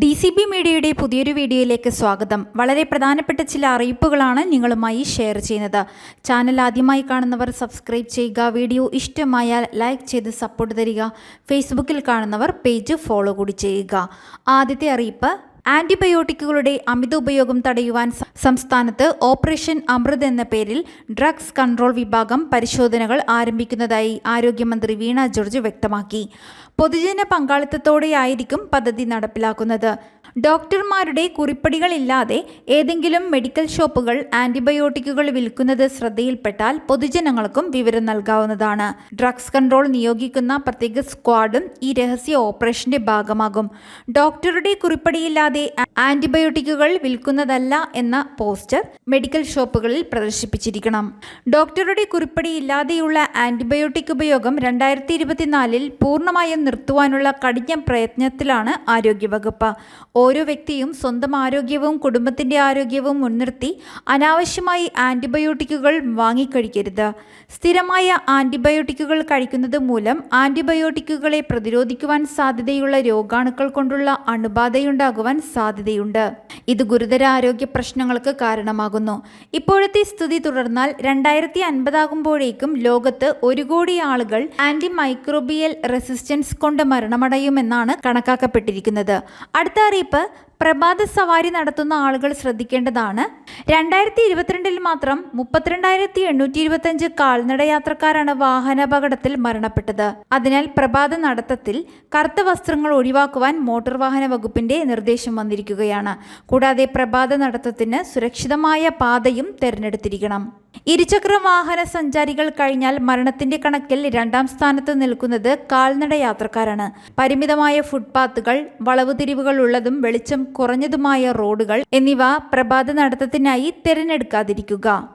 D C B മീഡിയയുടെ പുതിയൊരു വീഡിയോയിലേക്ക് സ്വാഗതം. വളരെ പ്രധാനപ്പെട്ട ചില അറിയിപ്പുകളാണ് നിങ്ങളുമായി ഷെയർ ചെയ്യുന്നത്. ചാനൽ ആദ്യമായി കാണുന്നവർ സബ്സ്ക്രൈബ് ചെയ്യുക വീഡിയോ ഇഷ്ടമായാൽ ലൈക്ക് ചെയ്ത് സപ്പോർട്ട് തരിക ഫേസ്ബുക്കിൽ കാണുന്നവർ പേജ് ഫോളോ കൂടി ചെയ്യുക. ആദ്യത്തെ അറിയിപ്പ് ആന്റിബയോട്ടിക്കുകളുടെ അമിത ഉപയോഗം തടയുവാൻ സംസ്ഥാനത്ത് ഓപ്പറേഷൻ അമൃത് എന്ന പേരിൽ ഡ്രഗ്സ് കൺട്രോൾ വിഭാഗം പരിശോധനകൾ ആരംഭിക്കുന്നതായി ആരോഗ്യമന്ത്രി വീണ ജോർജ് വ്യക്തമാക്കി. പൊതുജന പങ്കാളിത്തത്തോടെയായിരിക്കും പദ്ധതി നടപ്പിലാക്കുന്നത്. ഡോക്ടർമാരുടെ കുറിപ്പടികളില്ലാതെ ഏതെങ്കിലും മെഡിക്കൽ ഷോപ്പുകൾ ആന്റിബയോട്ടിക്കുകൾ വിൽക്കുന്നത് ശ്രദ്ധയിൽപ്പെട്ടാൽ പൊതുജനങ്ങൾക്കും വിവരം നൽകാവുന്നതാണ്. ഡ്രഗ്സ് കൺട്രോൾ നിയോഗിക്കുന്ന പ്രത്യേക സ്ക്വാഡും ഈ രഹസ്യ ഓപ്പറേഷന്റെ ഭാഗമാകും. ഡോക്ടറുടെ കുറിപ്പടിയില്ലാതെ ആന്റിബയോട്ടിക്കുകൾ വിൽക്കുന്നതല്ല എന്ന പോസ്റ്റർ മെഡിക്കൽ ഷോപ്പുകളിൽ പ്രദർശിപ്പിച്ചിരിക്കണം. ഡോക്ടറുടെ കുറിപ്പടിയില്ലാതെയുള്ള ആന്റിബയോട്ടിക് ഉപയോഗം രണ്ടായിരത്തി ഇരുപത്തിനാലിൽ പൂർണമായും നിർത്തുവാനുള്ള കഠിന പ്രയത്നത്തിലാണ് ആരോഗ്യവകുപ്പ്. ഓരോ വ്യക്തിയും സ്വന്തം ആരോഗ്യവും കുടുംബത്തിന്റെ ആരോഗ്യവും മുൻനിർത്തി അനാവശ്യമായി ആന്റിബയോട്ടിക്കുകൾ വാങ്ങിക്കഴിക്കരുത്. സ്ഥിരമായ ആന്റിബയോട്ടിക്കുകൾ കഴിക്കുന്നത് മൂലം ആന്റിബയോട്ടിക്കുകളെ പ്രതിരോധിക്കുവാൻ സാധ്യതയുള്ള രോഗാണുക്കൾ കൊണ്ടുള്ള അണുബാധയുണ്ടാകുവാൻ സാധ്യതയുണ്ട്. ഇത് ഗുരുതര ആരോഗ്യ പ്രശ്നങ്ങൾക്ക് കാരണമാകുന്നു. ഇപ്പോഴത്തെ സ്ഥിതി തുടർന്നാൽ രണ്ടായിരത്തി അൻപതാകുമ്പോഴേക്കും ലോകത്ത് ഒരു കോടി ആളുകൾ ആന്റി മൈക്രോബിയൽ റെസിസ്റ്റൻസ് കൊണ്ട് മരണമടയുമെന്നാണ് കണക്കാക്കപ്പെട്ടിരിക്കുന്നത്. അടുത്ത അറിയിപ്പ് அப்போ പ്രഭാത സവാരി നടത്തുന്ന ആളുകൾ ശ്രദ്ധിക്കേണ്ടതാണ്. രണ്ടായിരത്തി ഇരുപത്തിരണ്ടിൽ മാത്രം മുപ്പത്തിരണ്ടായിരത്തി എണ്ണൂറ്റി ഇരുപത്തഞ്ച് കാൽനട യാത്രക്കാരാണ് വാഹനാപകടത്തിൽ മരണപ്പെട്ടത്. അതിനാൽ പ്രഭാത നടത്തത്തിൽ കറുത്ത വസ്ത്രങ്ങൾ ഒഴിവാക്കുവാൻ മോട്ടോർ വാഹന വകുപ്പിന്റെ നിർദ്ദേശം വന്നിരിക്കുകയാണ്. കൂടാതെ പ്രഭാത നടത്തത്തിന് സുരക്ഷിതമായ പാതയും തിരഞ്ഞെടുത്തിരിക്കണം. ഇരുചക്ര വാഹന സഞ്ചാരികൾ കഴിഞ്ഞാൽ മരണത്തിന്റെ കണക്കിൽ രണ്ടാം സ്ഥാനത്ത് നിൽക്കുന്നത് കാൽനട യാത്രക്കാരാണ് പരിമിതമായ ഫുട്പാത്തുകൾ വളവുതിരിവുകൾ ഉള്ളതും വെളിച്ചം കുറഞ്ഞതുമായ റോഡുകൾ എന്നിവ പ്രഭാത നടത്തത്തിനായി തിരഞ്ഞെടുക്കാതിരിക്കുക.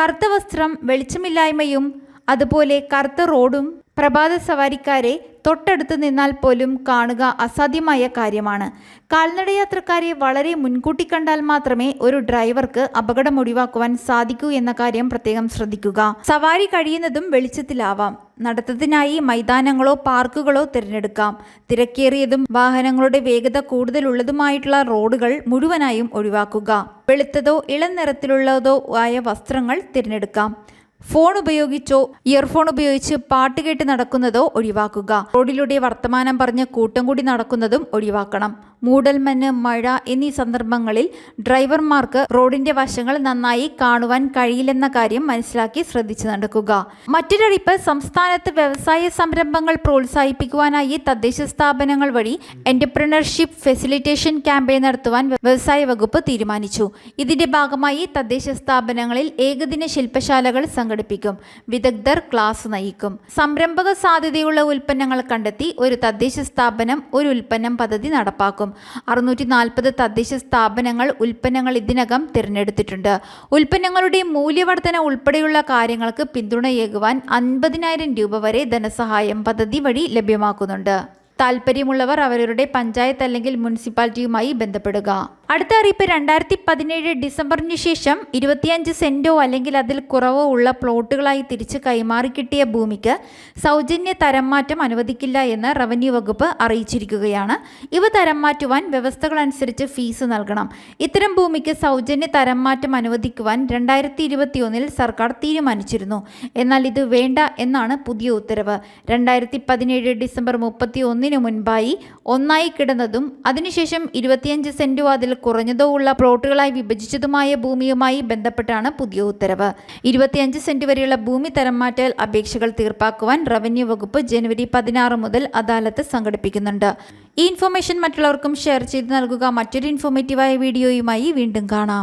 കറുത്ത വസ്ത്രം വെളിച്ചമില്ലായ്മയും അതുപോലെ കറുത്ത റോഡും പ്രഭാത സവാരിക്കാരെ തൊട്ടടുത്ത് നിന്നാൽ പോലും കാണുക അസാധ്യമായ കാര്യമാണ്. കാൽനടയാത്രക്കാരെ വളരെ മുൻകൂട്ടി കണ്ടാൽ മാത്രമേ ഒരു ഡ്രൈവർക്ക് അപകടം ഒഴിവാക്കുവാൻ സാധിക്കൂ എന്ന കാര്യം പ്രത്യേകം ശ്രദ്ധിക്കുക. സവാരി കഴിയുന്നതും വെളിച്ചത്തിലാവാം. നടത്തത്തിനായി മൈതാനങ്ങളോ പാർക്കുകളോ തിരഞ്ഞെടുക്കാം. തിരക്കേറിയതും വാഹനങ്ങളുടെ വേഗത കൂടുതലുള്ളതുമായിട്ടുള്ള റോഡുകൾ മുഴുവനായും ഒഴിവാക്കുക. വെളുത്തതോ ഇളം നിറത്തിലുള്ളതോ ആയ വസ്ത്രങ്ങൾ തിരഞ്ഞെടുക്കാം. ഫോൺ ഉപയോഗിച്ചോ ഇയർഫോൺ ഉപയോഗിച്ച് പാട്ട് കേട്ട് നടക്കുന്നതോ ഒഴിവാക്കുക. റോഡിലൂടെ വർത്തമാനം പറഞ്ഞ് കൂട്ടം കൂടി നടക്കുന്നതും ഒഴിവാക്കണം. മൂടൽമഞ്ഞ് മഴ എന്നീ സന്ദർഭങ്ങളിൽ ഡ്രൈവർമാർക്ക് റോഡിന്റെ വശങ്ങൾ നന്നായി കാണുവാൻ കഴിയില്ലെന്ന കാര്യം മനസ്സിലാക്കി ശ്രദ്ധിച്ചു നടക്കുക. മറ്റൊരടിപ്പ് സംസ്ഥാനത്ത് വ്യവസായ സംരംഭങ്ങൾ പ്രോത്സാഹിപ്പിക്കുവാനായി തദ്ദേശ സ്ഥാപനങ്ങൾ വഴി എന്റർപ്രണർഷിപ്പ് ഫെസിലിറ്റേഷൻ ക്യാമ്പയിൻ നടത്തുവാൻ വ്യവസായ വകുപ്പ് തീരുമാനിച്ചു. ഇതിന്റെ ഭാഗമായി തദ്ദേശ സ്ഥാപനങ്ങളിൽ ഏകദിന ശില്പശാലകൾ സംഘടിപ്പിക്കും. വിദഗ്ധർ ക്ലാസ് നയിക്കും. സംരംഭക സാധ്യതയുള്ള ഉൽപ്പന്നങ്ങൾ കണ്ടെത്തി ഒരു തദ്ദേശ സ്ഥാപനം ഒരു ഉൽപ്പന്നം പദ്ധതി നടപ്പാക്കും. അറുന്നൂറ്റി നാൽപ്പത് തദ്ദേശ സ്ഥാപനങ്ങൾ ഉൽപ്പന്നങ്ങൾ ഇതിനകം തിരഞ്ഞെടുത്തിട്ടുണ്ട്. ഉൽപ്പന്നങ്ങളുടെ മൂല്യവർധന ഉൾപ്പെടെയുള്ള കാര്യങ്ങൾക്ക് പിന്തുണയേകുവാൻ അൻപതിനായിരം രൂപ വരെ ധനസഹായം പദ്ധതി വഴി ലഭ്യമാക്കുന്നുണ്ട്. താല്പര്യമുള്ളവർ അവരുടെ പഞ്ചായത്ത് അല്ലെങ്കിൽ മുനിസിപ്പാലിറ്റിയുമായി ബന്ധപ്പെടുക. അടുത്ത അറിയിപ്പ് രണ്ടായിരത്തി പതിനേഴ് ഡിസംബറിന് ശേഷം ഇരുപത്തിയഞ്ച് സെന്റോ അല്ലെങ്കിൽ അതിൽ കുറവോ ഉള്ള പ്ലോട്ടുകളായി തിരിച്ച് കൈമാറി കിട്ടിയ ഭൂമിക്ക് സൗജന്യ തരം മാറ്റം അനുവദിക്കില്ല എന്ന് റവന്യൂ വകുപ്പ് അറിയിച്ചിരിക്കുകയാണ്. ഇവ തരം മാറ്റുവാൻ വ്യവസ്ഥകൾ അനുസരിച്ച് ഫീസ് നൽകണം. ഇത്തരം ഭൂമിക്ക് സൗജന്യ തരം മാറ്റം അനുവദിക്കുവാൻ രണ്ടായിരത്തി ഇരുപത്തിയൊന്നിൽ സർക്കാർ തീരുമാനിച്ചിരുന്നു. എന്നാൽ ഇത് വേണ്ട എന്നാണ് പുതിയ ഉത്തരവ്. രണ്ടായിരത്തി പതിനേഴ് ഡിസംബർ മുപ്പത്തി ഒന്നിന് മുൻപായി ഒന്നായി കിടന്നതും അതിനുശേഷം ഇരുപത്തിയഞ്ച് സെന്റോ അതിൽ കുറഞ്ഞതോ ഉള്ള പ്ലോട്ടുകളായി വിഭജിച്ചതുമായ ഭൂമിയുമായി ബന്ധപ്പെട്ടാണ് പുതിയ ഉത്തരവ്. ഇരുപത്തിയഞ്ച് സെന്റ് വരെയുള്ള ഭൂമി തരം മാറ്റൽ അപേക്ഷകൾ തീർപ്പാക്കുവാൻ റവന്യൂ വകുപ്പ് ജനുവരി പതിനാറ് മുതൽ അദാലത്ത് സംഘടിപ്പിക്കുന്നുണ്ട്. ഈ ഇൻഫർമേഷൻ മറ്റുള്ളവർക്കും ഷെയർ ചെയ്ത് നൽകുക. മറ്റൊരു ഇൻഫോർമേറ്റീവായ വീഡിയോയുമായി വീണ്ടും കാണാം.